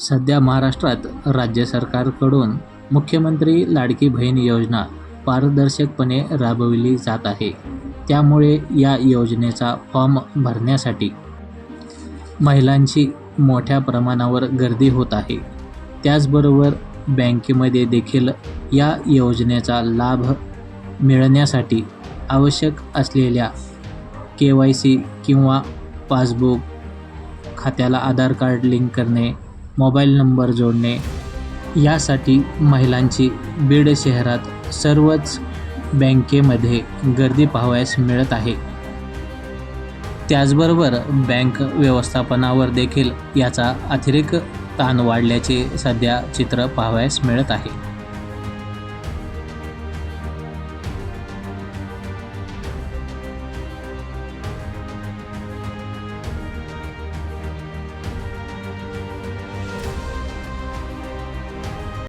सध्या महाराष्ट्रात राज्य सरकारकडून मुख्यमंत्री लाडकी बहीण योजना पारदर्शकपणे राबविली जात आहे. त्यामुळे या योजनेचा फॉर्म भरण्यासाठी महिलांची मोठ्या प्रमाणावर गर्दी होत आहे. त्याचबरोबर बँकेमध्ये देखील या योजनेचा लाभ मिळण्यासाठी आवश्यक असलेल्या के वाय सी किंवा पासबुक खात्याला आधार कार्ड लिंक करणे मोबाईल नंबर जोडणे. यासाठी महिलांची बीड शहरात सर्वच बँकेमध्ये गर्दी पाहावयास मिळत आहे. त्याचबरोबर बँक व्यवस्थापनावर देखील याचा अतिरिक्त ताण वाढल्याचे सध्या चित्र पाहावयास मिळत आहे.